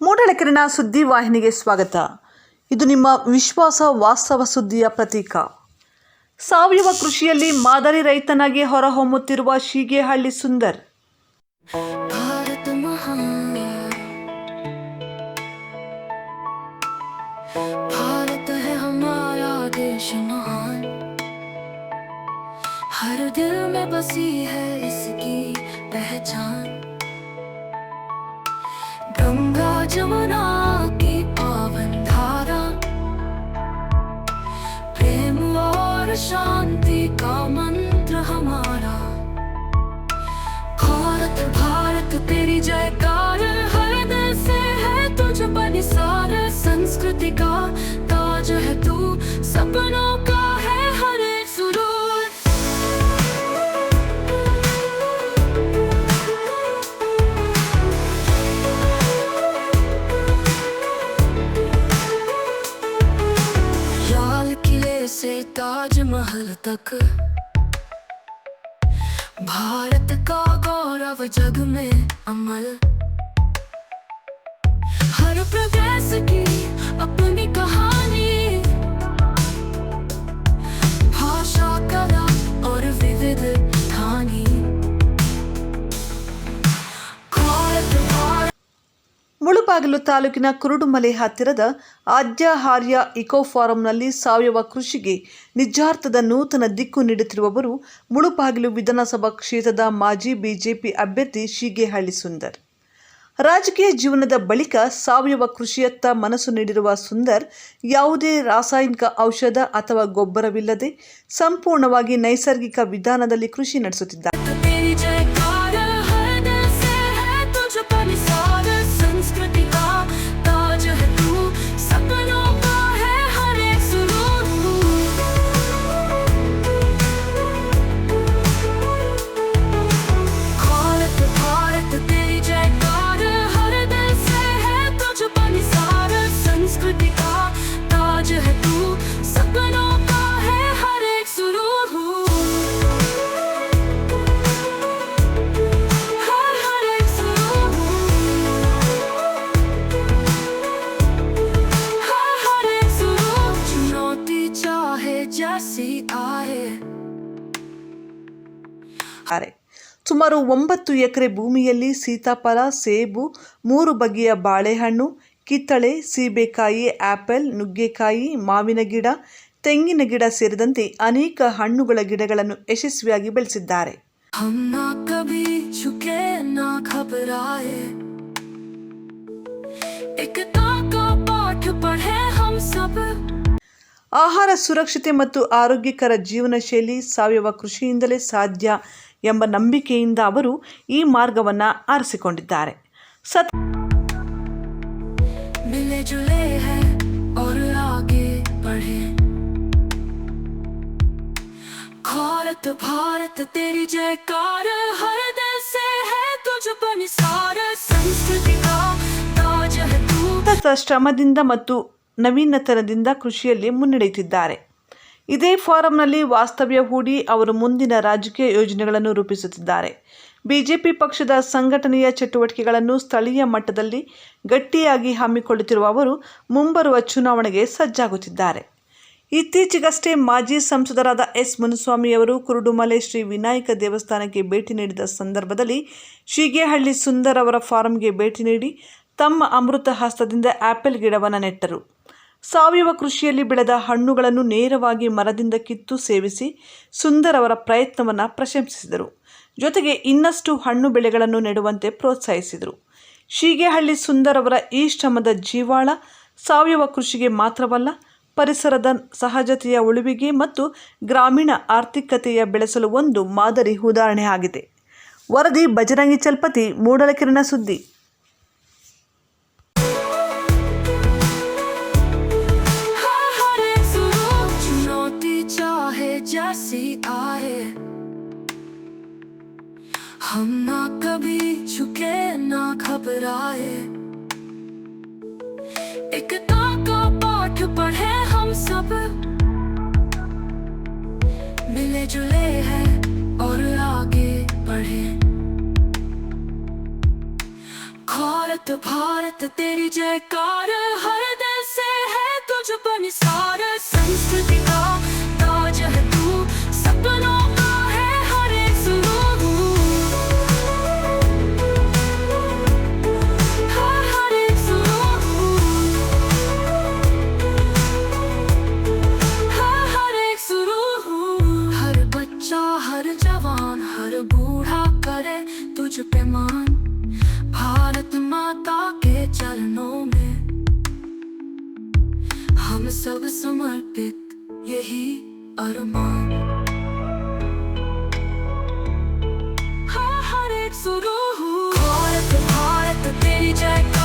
ಮೂಡಲಕೆರೆನ ಸುದ್ದಿ ವಾಹಿನಿಗೆ ಸ್ವಾಗತ ಇದು ನಿಮ್ಮ ವಿಶ್ವಾಸ ವಾಸ್ತವ ಸುದ್ದಿಯ ಪ್ರತೀಕ ಸಾವಯವ ಕೃಷಿಯಲ್ಲಿ ಮಾದರಿ ರೈತನಾಗಿ ಹೊರಹೊಮ್ಮುತ್ತಿರುವ ಶೀಗೇಹಳ್ಳಿ ಸುಂದರ್ भारत महान भारत है हमारा देश महान हर दिल में बसी है इसकी पहचान जमुना की पावन धारा। प्रेम और शांति का मंत्र हमारा। भारत भारत, तेरी जयकार, हर दिल से है तुझ पर निसार। संस्कृति का ताज है तू सपनों का तक। भारत का गौरव जग में अमल। हर प्रदेश की अपनी ಮುಳುಬಾಗಿಲು ತಾಲೂಕಿನ ಕುರುಡುಮಲೆ ಹತ್ತಿರದ ಆದ್ಯಹಾರ್ಯ ಇಕೋ ಫಾರಂನಲ್ಲಿ ಸಾವಯವ ಕೃಷಿಗೆ ನಿಜಾರ್ಥದ ನೂತನ ದಿಕ್ಕು ನೀಡುತ್ತಿರುವವರು ಮುಳುಬಾಗಿಲು ವಿಧಾನಸಭಾ ಕ್ಷೇತ್ರದ ಮಾಜಿ ಬಿಜೆಪಿ ಅಭ್ಯರ್ಥಿ ಶೀಗೆಹಳ್ಳಿ ಸುಂದರ್. ರಾಜಕೀಯ ಜೀವನದ ಬಳಿಕ ಸಾವಯವ ಕೃಷಿಯತ್ತ ಮನಸ್ಸು ನೀಡಿರುವ ಸುಂದರ್ ಯಾವುದೇ ರಾಸಾಯನಿಕ ಔಷಧ ಅಥವಾ ಗೊಬ್ಬರವಿಲ್ಲದೆ ಸಂಪೂರ್ಣವಾಗಿ ನೈಸರ್ಗಿಕ ವಿಧಾನದಲ್ಲಿ ಕೃಷಿ ನಡೆಸುತ್ತಿದ್ದಾರೆ ಬೆಳೆದಿದ್ದಾರೆ ಸುಮಾರು ಒಂಬತ್ತು ಎಕರೆ ಭೂಮಿಯಲ್ಲಿ ಸೀತಾಫಲ ಸೇಬು ಮೂರು ಬಗೆಯ ಬಾಳೆಹಣ್ಣು ಕಿತ್ತಳೆ ಸೀಬೆಕಾಯಿ ಆಪಲ್ ನುಗ್ಗೆಕಾಯಿ ಮಾವಿನ ಗಿಡ ತೆಂಗಿನ ಗಿಡ ಸೇರಿದಂತೆ ಅನೇಕ ಹಣ್ಣುಗಳ ಗಿಡಗಳನ್ನು ಯಶಸ್ವಿಯಾಗಿ ಬೆಳೆಸಿದ್ದಾರೆ. ಆಹಾರ ಸುರಕ್ಷತೆ ಮತ್ತು ಆರೋಗ್ಯಕರ ಜೀವನ ಶೈಲಿ ಸಾವಯವ ಕೃಷಿಯಿಂದಲೇ ಸಾಧ್ಯ. ಎಂಬ ನಂಬಿಕೆಯಿಂದ ಅವರು ಈ ಮಾರ್ಗವನ್ನು ಆರಿಸಿಕೊಂಡಿದ್ದಾರೆ ಸತ್ मिले जुले हैं और आगे बढ़े भारत भारत तेरी जयकार हर दिल से है तुझ पर निसार संस्कृति का ताज है तू ಸತತ ಶ್ರಮದಿಂದ ಮತ್ತು ನವೀನತನದಿಂದ ಕೃಷಿಯಲ್ಲಿ ಮುನ್ನಡೆಯುತ್ತಿದ್ದಾರೆ ಇದೇ ಫಾರಂನಲ್ಲಿ ವಾಸ್ತವ್ಯ ಹೂಡಿ ಅವರು ಮುಂದಿನ ರಾಜಕೀಯ ಯೋಜನೆಗಳನ್ನು ರೂಪಿಸುತ್ತಿದ್ದಾರೆ. ಬಿಜೆಪಿ ಪಕ್ಷದ ಸಂಘಟನೆಯ ಚಟುವಟಿಕೆಗಳನ್ನು ಸ್ಥಳೀಯ ಮಟ್ಟದಲ್ಲಿ ಗಟ್ಟಿಯಾಗಿ ಹಮ್ಮಿಕೊಳ್ಳುತ್ತಿರುವ ಅವರು ಮುಂಬರುವ ಚುನಾವಣೆಗೆ ಸಜ್ಜಾಗುತ್ತಿದ್ದಾರೆ. ಇತ್ತೀಚೆಗಷ್ಟೇ ಮಾಜಿ ಸಂಸದರಾದ ಎಸ್ ಮುನಿಸ್ವಾಮಿಯವರು ಕುರುಡುಮಲೆ ಶ್ರೀ ವಿನಾಯಕ ದೇವಸ್ಥಾನಕ್ಕೆ ಭೇಟಿ ನೀಡಿದ ಸಂದರ್ಭದಲ್ಲಿ ಶಿಗೇಹಳ್ಳಿ ಸುಂದರ್ ಅವರ ಫಾರಂಗೆ ಭೇಟಿ ನೀಡಿ ತಮ್ಮ ಅಮೃತ ಹಸ್ತದಿಂದ ಆಪಲ್ ಗಿಡವನ್ನು ನೆಟ್ಟರು. ಸಾವಯವ ಕೃಷಿಯಲ್ಲಿ ಬೆಳೆದ ಹಣ್ಣುಗಳನ್ನು ನೇರವಾಗಿ ಮರದಿಂದ ಕಿತ್ತು ಸೇವಿಸಿ ಸುಂದರ್ ಅವರ ಪ್ರಯತ್ನವನ್ನು ಪ್ರಶಂಸಿಸಿದರು. ಜೊತೆಗೆ ಇನ್ನಷ್ಟು ಹಣ್ಣು ಬೆಳೆಗಳನ್ನು ನೆಡುವಂತೆ ಪ್ರೋತ್ಸಾಹಿಸಿದರು. ಶೀಗೆಹಳ್ಳಿ ಸುಂದರ್ ಅವರ ಈ ಶ್ರಮದ ಜೀವಾಳ ಸಾವಯವ ಕೃಷಿಗೆ ಮಾತ್ರವಲ್ಲ, ಪರಿಸರದ ಸಹಜತೆಯ ಉಳಿವಿಗೆ ಮತ್ತು ಗ್ರಾಮೀಣ ಆರ್ಥಿಕತೆಯ ಬೆಳೆಸಲು ಒಂದು ಮಾದರಿ ಉದಾಹರಣೆ ಆಗಿದೆ ವರದಿ ಬಜರಂಗಿ ಚಲ್ಪತಿ ಮೂಡಲಕಿರಣ ಸುದ್ದಿ. हम ना कभी झुके, ना घबराए। एकता का पाठ पढ़े हम सब। मिले जुले हैं और आगे बढ़े। भारत भारत तेरी जयकार, हर दिल से है तुझ पर निसार। संस्कृति का ताज है तू, सपनों मान, भारत माता के चरणों में। हम सब समर्पित यही अरमान। हाँ हर एक सुरू भारत भारत, तेरी जय।